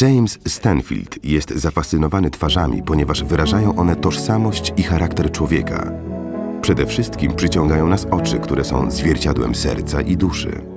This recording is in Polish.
James Stanfield jest zafascynowany twarzami, ponieważ wyrażają one tożsamość i charakter człowieka. Przede wszystkim przyciągają nas oczy, które są zwierciadłem serca i duszy.